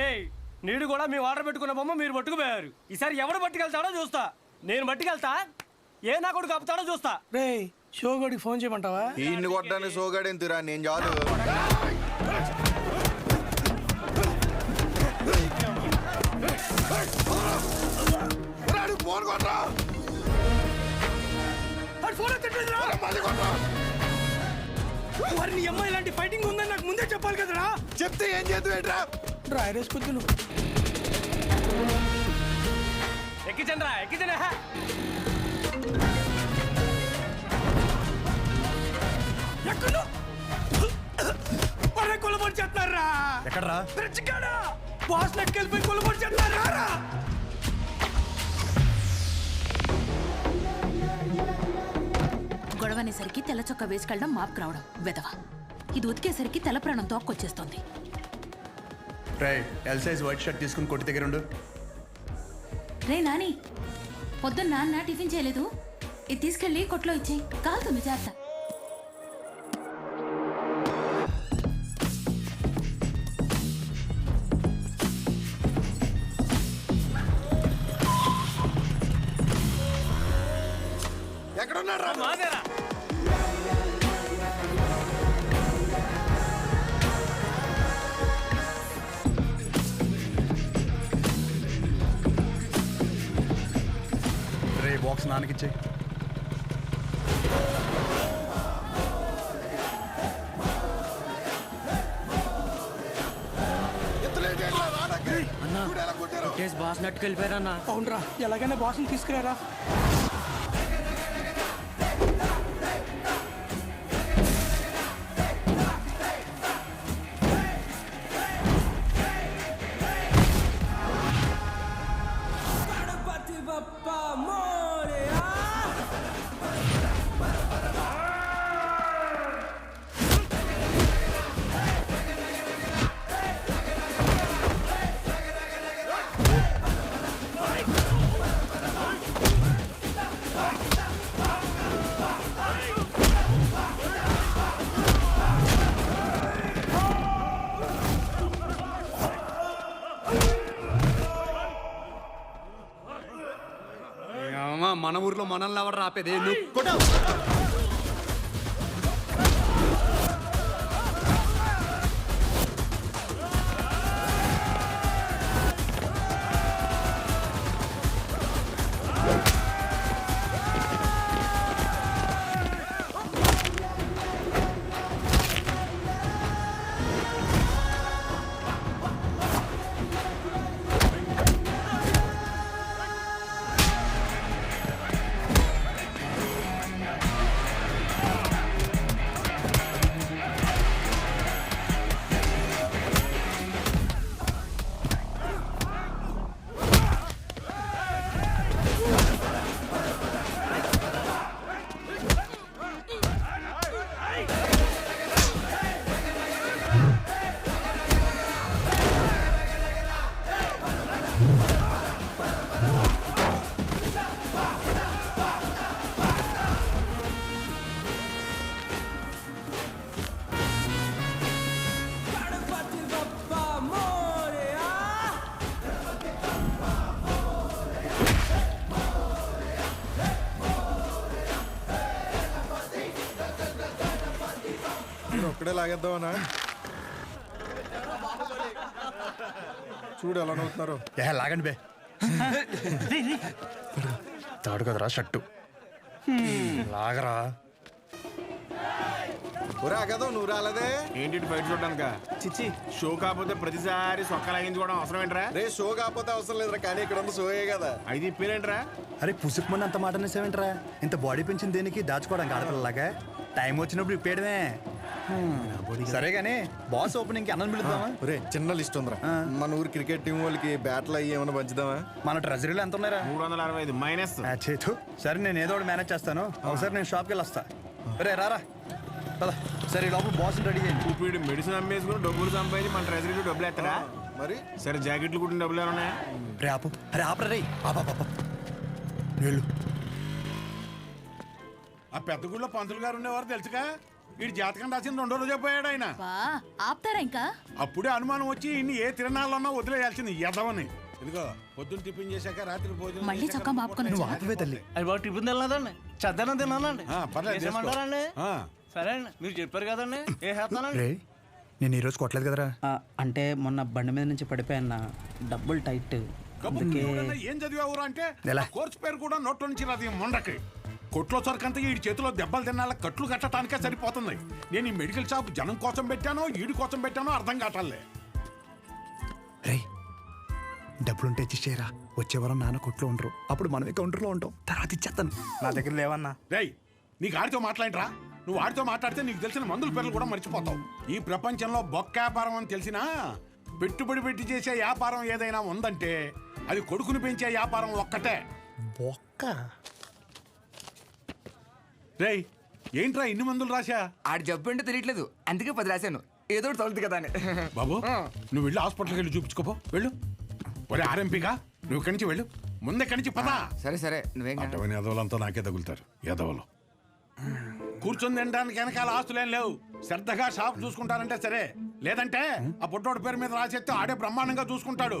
ఏయ్ నీడు కూడా మీ ఆర్డర్ పెట్టుకున్న బొమ్మ మీరు పట్టుకుపోయారు. ఈసారి ఎవడు పట్టుకెళ్తాడో చూస్తా. నేను పట్టుకెళ్తా. ఏ నా కొడుకు ఆపుతాడో చూస్తా. రే షోగోడికి ఫోన్ చేయమంటావా? ఈయన్ని కొట్టడానికి సోగాడేం తిరా నేను చాలు ఫోన్ కొట్టరా. ఫోన్ మరి నీ అమ్మాయి ఇలాంటి ఫైటింగ్ ఉందని నాకు ముందే చెప్పాలి కదరా. చెప్తే ఏం చేద్దాం డ్రైర్ వేసుకొద్దు నువ్వు ఎక్కించండి రా ఎక్కించండి. ఎక్కడ కొలబడి చేస్తున్నారా? ఎక్కడ్రా? బ్రిడ్జ్ కాడ బాస్ నెక్కెళ్ళిపోయి కొలబడి చేస్తున్నారా రా? గొడవనేసరికి తెల్ల చొక్క వేసుకెళ్ళడం మాపుకు రావడం వెదవ ఇది ఉతికేసరికి తెల్ల ప్రాణం తోక్కొచ్చేస్తోంది. రై ఎల్ సైజ్ వైట్ షర్ట్ తీసుకుని కొట్టి దగ్గర ఉండు. రే నాని పొద్దున్న నాన్న టిఫిన్ చేయలేదు. ఇది తీసుకెళ్ళి కొట్లో ఇచ్చేయి. కాలుతుంది జాగ్రత్త ఎక్కడ ఉన్నాడు రా మాదేరా. నాన్నకిచ్చే బాస్ నట్టుకెళ్ళిపోయారన్నా. అవునరా ఎలాగైనా బాస్ని తీసుకురారా. మన ఊర్లో మనల్ని ఎవరు రాపేదే నువ్వు? కొట్టావు ఒక్కడే లాగేద్దామనా? చూడు ఎలా నవ్వుతున్నారు. ఏ లాగండి బే. తాడు కదరా షర్టు. లాగరా. ఒరే ఆగదో నువ్వు రాలేదే? ఏంటి బయట చూడడానిక? చిచ్చి. షో కాకపోతే ప్రతిసారి సొక్క లాగించుకోవడం అవసరం ఏంట్రా? రే షో కాకపోతే అవసరం లేదురా కానీ ఇక్కడ ఉంది షోయే కదా. ఐదు ఇప్పేరేంట్రా అరే పుసుకు మంది అంత మాట అనేసేవేంట్రా? ఇంత బాడీ పెంచింది దేనికి దాచుకోవడానికి ఆడపిల్లలాగా? టైం వచ్చినప్పుడు ఇప్పేయడమే. సరే గానీ బాస్ ఓపెనింగ్కి అన్నం పిలుద్దామా? ఒరే చిన్న లిస్ట్ ఉందిరా. మన ఊరు క్రికెట్ టీం వాళ్ళకి బ్యాట్లు అయ్యి ఏమైనా పంచుదామా? మన ట్రెజరీలో ఎంత ఉన్నారా మూడు వందల అరవై ఐదు మైనస్. చేతు సరే నేను ఏదో ఒకటి మేనేజ్ చేస్తాను. ఒకసారి నేను షాప్కి వెళ్ళి వస్తా రే రారా. పద. సరే ఈ లోపల బాస్ రెడీ చేయండి ఇప్పుడు మెడిసిన్ అమ్మేసుకుని డబ్బులు సంపాదించి మన ట్రెజరీలో డబ్బులు ఎత్తడా? మరి? సరే జాకెట్లు కుట్టిన డబ్బులు ఏమన్నా రే ఆపు. అరే ఆపరా రే ఆ పెద్ద గుళ్ళో పంతులు గారు ఉండేవారు తెలుసుగా? వీడి జాతకం రాసిన రెండో రోజే పోయాడు ఆయన. బా ఆపుతారా ఇంకా? అప్పుడే అనుమానం వచ్చి ఇన్ని ఏ తిరణాలన్నా వదిలేయాల్సింది ఎదవని. ఇదిగో పొద్దున్న టిఫిన్ చేశాక రాత్రి భోజనం మళ్ళీ చేశాక చొక్కా మాపుకొని నువ్వు? ఆపవే తల్లి. అది బాగా టిఫిన్ తినలేదండి. చద్దనం తిన్నానండి ఆ, పర్లేదు, చేసుకో. చేసేయమంటారండి ఆ. సరే అండి మీరు చెప్పారు కదండి. ఏ చేస్తానండి? రే నేను ఈరోజు కొట్టలేదు కదరా. ఆ, అంటే మొన్న బండి మీద నుంచి పడిపోయాన్న డబ్బుల్ టైట్. కబుర్లు అందుకే ఎవడన్నా ఏం చదివావురా అంటే ఎలా? ఆ కోర్సు పేరు కూడా నోట్లో నుంచి రాదు ఈ మొండకి. కొట్లో సరికంతా ఈ చేతిలో దెబ్బలు తినాల కట్లు కట్టడానికే సరిపోతుంది. నేను ఈ మెడికల్ షాప్ జనం కోసం పెట్టానో ఈడి కోసం పెట్టానో అర్థం కావట్లే. రే డబ్బులుంటే ఇచ్చేయరా. వచ్చే వారం నాన్న కొట్లో ఉండరు. అప్పుడు మనమే కౌంటర్లో ఉంటాం. తర్వాత ఇచ్చేస్తాను. నా దగ్గర లేవన్నా. రేయ్ నీకు ఆడితో మాట్లాడరా? నువ్వు ఆడితో మాట్లాడితే నీకు తెలిసిన మందుల పేర్లు కూడా మర్చిపోతావు. ఈ ప్రపంచంలో బొక్క వ్యాపారం అని తెలిసినా పెట్టుబడి పెట్టి చేసే వ్యాపారం ఏదైనా ఉందంటే అది కొడుకుని పెంచే వ్యాపారం ఒక్కటే. బొక్క? రేయ్ ఏంట్రా ఇన్ని మందులు రాశా? ఆడు జబ్బు అంటే తెలియట్లేదు. అందుకే పది రాశాను. ఏదో ఒకటి తగులుతుంది కదా అని. బాబు నువ్వు వెళ్ళి హాస్పిటల్కి వెళ్ళి చూపించుకోపో. వెళ్ళు. ఒరే ఆర్ఎంపీగా నువ్వు ఇక్కడి నుంచి వెళ్ళు. ముందే ఇక్కడి నుంచి పదా. సరే సరే. నువ్వేం కాదు. అటవని ఎదవలంతా నాకే తగులుతారు. ఎదవలు కూర్చొని తినడానికి వెనకాల ఆస్తులేం లేవు. శ్రద్ధగా షాప్ చూసుకుంటారంటే సరే. లేదంటే ఆ పుట్టోడు పేరు మీద రాసేస్తే ఆడే బ్రహ్మాండంగా చూసుకుంటాడు.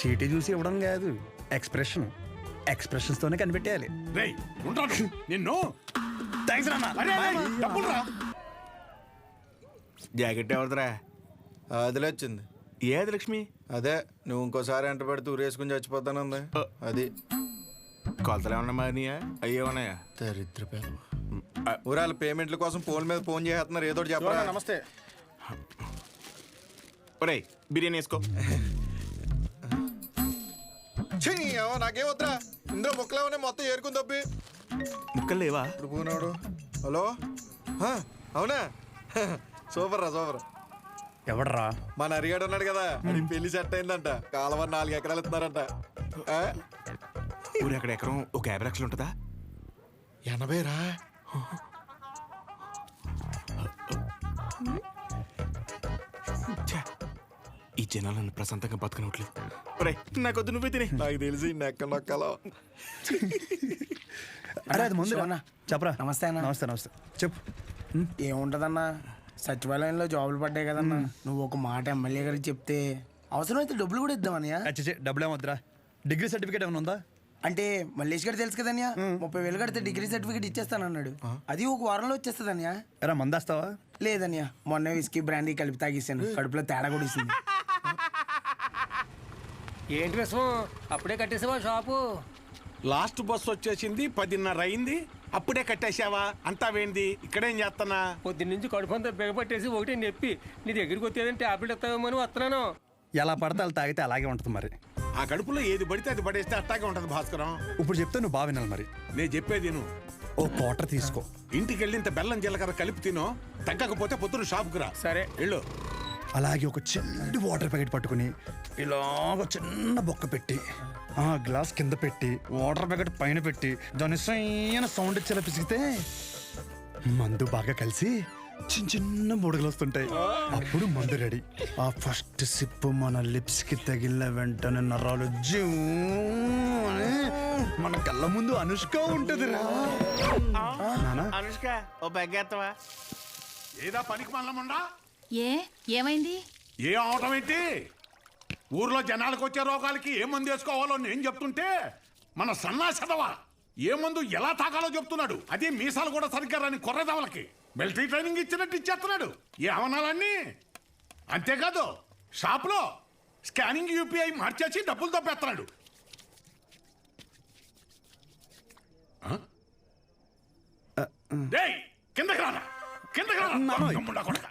చీటీ చూసి ఇవ్వడం కాదు ఎక్స్ప్రెషన్ ఎక్స్ప్రెషన్స్ తోనే కనిపెట్టేయాలి. రేయ్ ఉంటాడు నిన్ను. థ్యాంక్స్ అరే, డబ్బులు రా. జాకెట్ ఎవరిదిరా? అదిలే వచ్చింది ఏది లక్ష్మి? అదే నువ్వు ఇంకోసారి ఎంట పెడితే ఊరేసుకుని చచ్చిపోతానుంది అది. కొలతలు ఏమన్నా మారినాయా? అయ్యే ఉన్నాయా? దరిద్ర ఊరాల పేమెంట్ల కోసం ఫోన్ మీద ఫోన్ చేస్తున్నారు ఏదో చెప్పరా? నమస్తే. ఒరేయ్ బిర్యానీ వేసుకో. ఏమో నాకేం వద్దురా. ఇందులో ముక్కలేమనే మొత్తం ఏరుకుని తప్పి. ముక్కలు లేవా? ఇప్పుడు పోనాడు హలో? హ, అవునా? సూపర్ రా సూపర్. ఎవడరా? మన అరిగాడు ఉన్నాడు కదా అది పెళ్ళి సెట్ అయిందంట. కాలువ నాలుగు ఎకరాలు ఇస్తున్నారంట. ఆ? ఊరు ఎక్కడ ఎకరం ఒక యాభై లక్షలు ఉంటుందా? ఎనభై రా. ఛే, ఈ జనాలు నన్ను ప్రశాంతంగా బతకనట్లేదు. ఒరే నాకొద్దు నువ్వే తినే. నాకు తెలిసి నెక్క నొక్కలో. అరే అది ముందు శివన్న. చెప్పరా. నమస్తే అన్న. నమస్తే నమస్తే. చెప్పు. ఏముంటదన్నా? సచివాలయంలో జాబులు పడ్డాయి కదన్నా. నువ్వు ఒక మాట ఎమ్మెల్యే గారికి చెప్తే అవసరమైతే డబ్బులు కూడా ఇద్దామన్నయ్య అచ్చే డబ్బులు ఏమొద్దురా డిగ్రీ సర్టిఫికేట్ ఏమైనా ఉందా? అంటే మల్లేష్ గారు తెలుసు కదన్యా? ముప్పై వేలు కడితే డిగ్రీ సర్టిఫికేట్ ఇచ్చేస్తానన్నాడు. అది ఒక వారంలో వచ్చేస్తుందన్యా? ఎరా మందేస్తావా? లేదన్యా. మొన్న విస్కీ బ్రాండీ కలిపి తాగేసాను. కడుపులో తేడా కూడా ఇస్తుంది ఏంటి విషయం? అప్పుడే కట్టేసావా షాపు? లాస్ట్ బస్ వచ్చేసింది పదిన్నర అయింది. అప్పుడే కట్టేశావా? అంతా వేంది. ఇక్కడేం చేస్తానా పొద్దున్న నుంచి కడుపు అంతా బిగపట్టేసి ఒకటి నొప్పి. నీ దగ్గరికి వచ్చేదని టాబ్లెట్ ఇస్తావేమో అని వస్తున్నాను. ఎలా పడితే అలా తాగితే అలాగే ఉంటుంది మరి. ఆ కడుపులో ఏది పడితే అది పడేస్తే అట్టాగే ఉంటది భాస్కరం. ఇప్పుడు చెప్తే నువ్వు బాగా వినాలి మరి. నేను చెప్పేది నువ్వు ఓ క్వార్టర్ తీసుకో. ఇంటికి వెళ్ళి ఇంత బెల్లం జీలకర్ర కలిపి తినో. తగ్గకపోతే పొద్దున షాప్కి రా. సరే. వెళ్ళు. అలాగే ఒక చిన్న వాటర్ ప్యాకెట్ పట్టుకుని ఇలాగ చిన్న బొక్క పెట్టి ఆ గ్లాస్ కింద పెట్టి వాటర్ ప్యాకెట్ పైన పెట్టి దాని సైన సౌండ్ ఇచ్చేలా పిసిగితే మందు బాగా కలిసి చిన్న చిన్న బుడగలు వస్తుంటాయి. అప్పుడు మందు రెడీ. ఆ ఫస్ట్ సిప్ మన లిప్స్కి తగిలిన వెంటనే నరాలు జూ అని మన కళ్ళ ముందు అనుష్క ఉంటది రా అనుష్క ఓ బెగ్గేత్తవా? ఏదా పనికి ఏ ఏమైంది? ఏ అవటం ఏంటి? ఊర్లో జనాలకు వచ్చే రోగాలకి ఏ మందు వేసుకోవాలో నేను చెప్తుంటే మన సన్నాసదవా ఏ మందు ఎలా తాగాలో చెప్తున్నాడు. అదే మీసాలు కూడా సరిగ్గా రాని కొర్రదవలకి. మిలిటరీ ట్రైనింగ్ ఇచ్చినట్టు ఇచ్చేస్తున్నాడు. ఈ అవనాలన్నీ? అంతేకాదు షాప్లో స్కానింగ్ యూపీఐ మార్చేసి డబ్బులు తప్పేస్తున్నాడు. కిందకి రానా కిందకి రానా.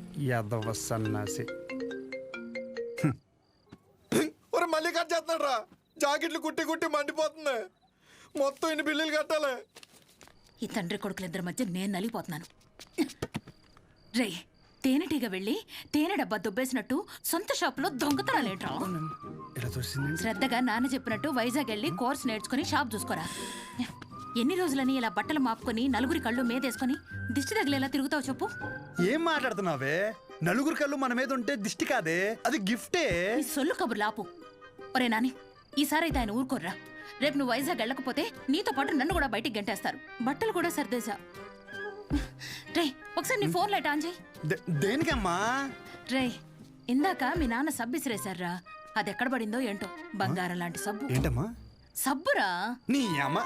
యాదవ సన్నాసి ఒరే మళ్ళీ కట్ చేస్తున్నాడు రా. జాకెట్లు కుట్టి కుట్టి మండిపోతుంది. మొత్తం ఇన్ని బిల్లులు కట్టాలి. ఈ తండ్రి కొడుకులిద్దరి మధ్య నేను నలిగిపోతున్నాను. రే తేనెటీగ వెళ్ళి తేనె డబ్బా దుబ్బేసినట్టు సొంత షాపులో దొంగతనాలేంట్రా శ్రద్ధగా నాన్న చెప్పినట్టు వైజాగ్ వెళ్ళి కోర్స్ నేర్చుకుని షాప్ చూసుకోరా. ఎన్ని రోజులని ఇలా బట్టలు మాపుకొని నలుగురి కళ్ళు మీదేసుకొని దిష్టి తగిలేలా తిరుగుతావు చెప్పు? ఏం మాట్లాడుతున్నావే? నలుగురు కళ్ళు మన మీద ఉంటే దిష్టి కాదే? అది గిఫ్టే? సొల్లు కబుర్లు ఆపు ఒరే నాని ఈసారి అయితే ఆయన ఊరుకోర్రా. రేపు నువ్వు వైజాగ్ వెళ్ళకపోతే నీతో పాటు నన్ను కూడా బయటికి గంటేస్తారు. బట్టలు కూడా సర్దేశా. రే ఒకసారి నీ ఫోన్ లైట్ ఆన్ చేయి. దే- దేనికమ్మా? రే ఇందాక మీ నాన్న సబ్బు ఇసిరేశారా? అది ఎక్కడ పడిందో ఏంటో? బంగారం లాంటి సబ్బు. ఏంటమ్మా? సబ్బురా? నీ అమ్మ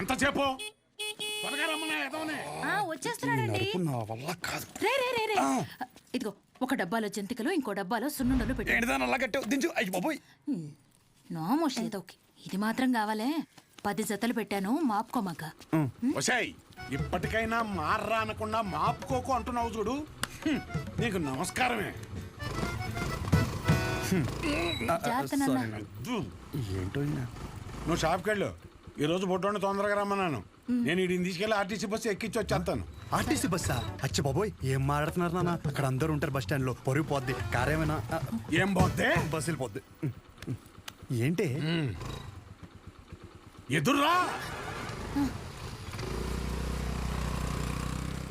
ఎంతసేపు? ఎదవనే. ఆ వచ్చేస్తున్నాడండి. నడుపు నా వల్ల కాదు. రే రే రే రే. ఇదిగో ఒక డబ్బాలో జంతికలు ఇంకో డబ్బాలో సున్నుండలు పెట్టు. ఏంటిదాని అలా కట్టావు? దించు. అయ్యి బాబోయ్. నోమోష్ ఏదో ఒకటి. ఇది మాత్రం కావాలే. పది జతలు పెట్టాను మాపుకోమాక. వసాయ్ ఇప్పటికైనా మార్రా అనకుండా మాపుకోకు అంటున్నావు చూడు. హ్మ్, నీకు నమస్కారమే. జాగ్రత్త నాన్న. అద్దు. ఏంటో ఈయన. నువ్వు షాప్కి వెళ్ళు ఈ రోజు బొడ్డోని తొందరగా రమ్మన్నాను. నేను వీడిని తీసుకెళ్ళి ఆర్టీసీ బస్సు ఎక్కించి వచ్చేస్తాను. ఆర్టీసీ బస్సా? అచ్చి బాబోయ్ ఏం మాట్లాడుతున్నారు నాన్న? అక్కడ అందరూ ఉంటారు బస్ స్టాండ్లో పొరుగు పోద్ది కారేమైనా? ఏం పోతే బస్సు వెళ్ళిపోద్ది. ఏంటి? ఎదుర్రా.